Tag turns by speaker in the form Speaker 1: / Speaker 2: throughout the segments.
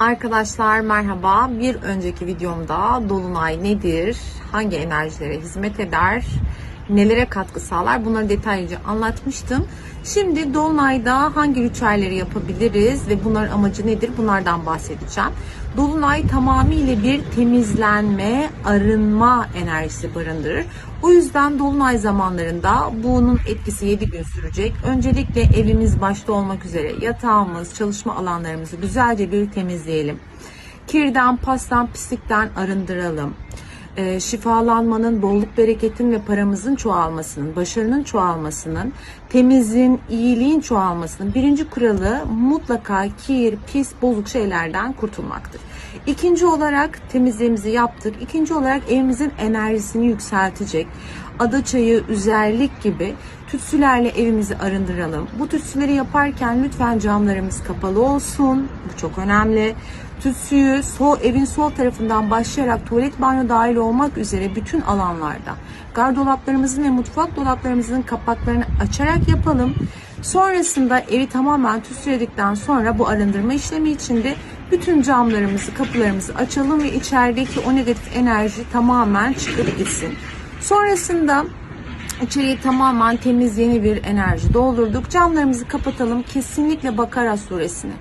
Speaker 1: Arkadaşlar merhaba. Bir önceki videomda Dolunay nedir? Hangi enerjilere hizmet eder? Nelere katkı sağlar? Bunları detaylıca anlatmıştım. Şimdi Dolunay'da hangi ritüelleri yapabiliriz ve bunların amacı nedir? Bunlardan bahsedeceğim. Dolunay tamamıyla bir temizlenme, arınma enerjisi barındırır. O yüzden Dolunay zamanlarında bunun etkisi 7 gün sürecek. Öncelikle evimiz başta olmak üzere yatağımız, çalışma alanlarımızı güzelce bir temizleyelim. Kirden, pastan, pislikten arındıralım e, şifalanmanın, bolluk bereketin ve paramızın çoğalmasının, başarının çoğalmasının, temizliğin, iyiliğin çoğalmasının birinci kuralı mutlaka kir, pis, bozuk şeylerden kurtulmaktır. İkinci olarak temizliğimizi yaptık. İkinci olarak evimizin enerjisini yükseltecek ada çayı, üzerlik gibi tütsülerle evimizi arındıralım. Bu tütsüleri yaparken lütfen camlarımız kapalı olsun. Bu çok önemli. Tütsüyü sol, evin sol tarafından başlayarak tuvalet banyo dahil olmak üzere bütün alanlarda gardolaplarımızın ve mutfak dolaplarımızın kapaklarını açarak yapalım. Sonrasında evi tamamen tütsüledikten sonra bu arındırma işlemi içinde bütün camlarımızı, kapılarımızı açalım ve içerideki o negatif enerji tamamen çıkıp gitsin. Sonrasında içeriye tamamen temiz yeni bir enerji doldurduk. Camlarımızı kapatalım. Kesinlikle Bakara suresini.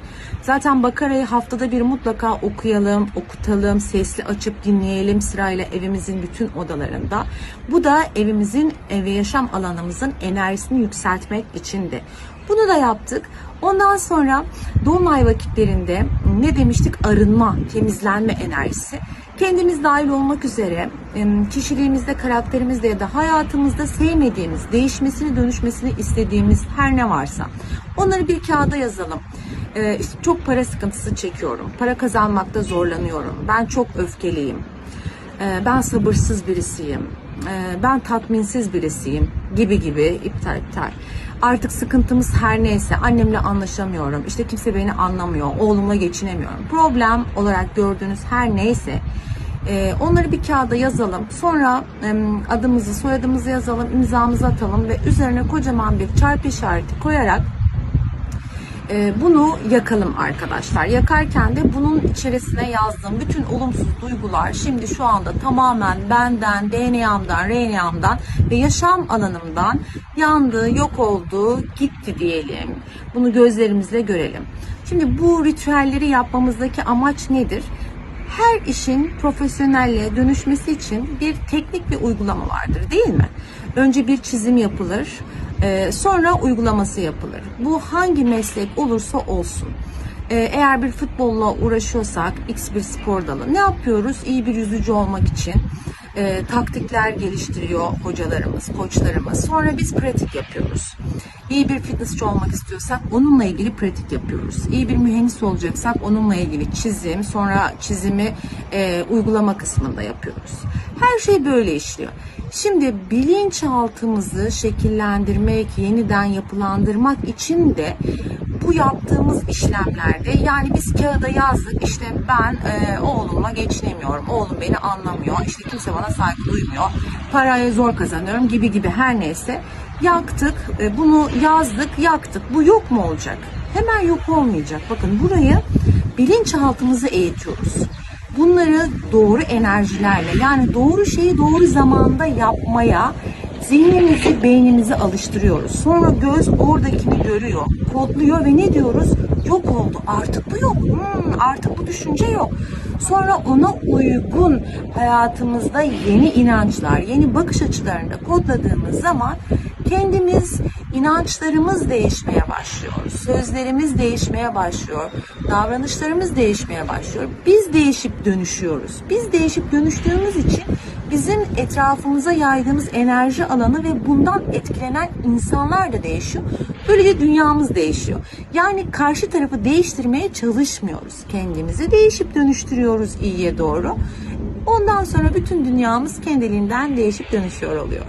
Speaker 1: Zaten Bakara'yı haftada bir mutlaka okuyalım, okutalım, sesli açıp dinleyelim sırayla evimizin bütün odalarında. Bu da evimizin ve yaşam alanımızın enerjisini yükseltmek içindi. Bunu da yaptık. Ondan sonra dolunay vakitlerinde ne demiştik? Arınma, temizlenme enerjisi. Kendimiz dahil olmak üzere kişiliğimizde, karakterimizde ya da hayatımızda sevmediğimiz, değişmesini, dönüşmesini istediğimiz her ne varsa onları bir kağıda yazalım. Ee, işte çok para sıkıntısı çekiyorum. Para kazanmakta zorlanıyorum. Ben çok öfkeliyim. Ee, ben sabırsız birisiyim. Ee, ben tatminsiz birisiyim gibi gibi iptal iptal. Artık sıkıntımız her neyse annemle anlaşamıyorum. İşte kimse beni anlamıyor. Oğlumla geçinemiyorum. Problem olarak gördüğünüz her neyse e, onları bir kağıda yazalım. Sonra adımızı, soyadımızı yazalım, imzamızı atalım ve üzerine kocaman bir çarpı işareti koyarak bunu yakalım arkadaşlar. Yakarken de bunun içerisine yazdığım bütün olumsuz duygular şimdi şu anda tamamen benden, DNA'mdan, RNA'mdan ve yaşam alanımdan yandı, yok oldu, gitti diyelim. Bunu gözlerimizle görelim. Şimdi bu ritüelleri yapmamızdaki amaç nedir? Her işin profesyonelliğe dönüşmesi için bir teknik ve uygulama vardır değil mi? Önce bir çizim yapılır, e, sonra uygulaması yapılır. Bu hangi meslek olursa olsun. E, eğer bir futbolla uğraşıyorsak, x bir spor dalı ne yapıyoruz? İyi bir yüzücü olmak için e, taktikler geliştiriyor hocalarımız, koçlarımız. Sonra biz pratik yapıyoruz. İyi bir fitnessçi olmak istiyorsak onunla ilgili pratik yapıyoruz. İyi bir mühendis olacaksak onunla ilgili çizim, sonra çizimi e, uygulama kısmında yapıyoruz. Her şey böyle işliyor. Şimdi bilinçaltımızı şekillendirmek, yeniden yapılandırmak için de bu yaptığımız işlemlerde yani biz kağıda yazdık işte ben e, oğlumla geçinemiyorum, oğlum beni anlamıyor, işte kimse bana saygı duymuyor, parayı zor kazanıyorum gibi gibi her neyse yaktık, e, bunu yazdık, yaktık. Bu yok mu olacak? Hemen yok olmayacak. Bakın burayı bilinçaltımızı eğitiyoruz. Bunları doğru enerjilerle yani doğru şeyi doğru zamanda yapmaya zihnimizi, beynimizi alıştırıyoruz. Sonra göz oradakini görüyor, kodluyor ve ne diyoruz? Yok oldu. Artık bu yok. Hmm, artık bu düşünce yok. Sonra ona uygun hayatımızda yeni inançlar, yeni bakış açılarında kodladığımız zaman kendimiz, inançlarımız değişmeye başlıyor. Sözlerimiz değişmeye başlıyor. Davranışlarımız değişmeye başlıyor. Biz değişip dönüşüyoruz. Biz değişip dönüştüğümüz için bizim etrafımıza yaydığımız enerji alanı ve bundan etkilenen insanlar da değişiyor. Böylece dünyamız değişiyor. Yani karşı tarafı değiştirmeye çalışmıyoruz. Kendimizi değişip dönüştürüyoruz iyiye doğru. Ondan sonra bütün dünyamız kendiliğinden değişip dönüşüyor oluyor.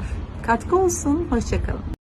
Speaker 1: Katkı olsun. Hoşçakalın.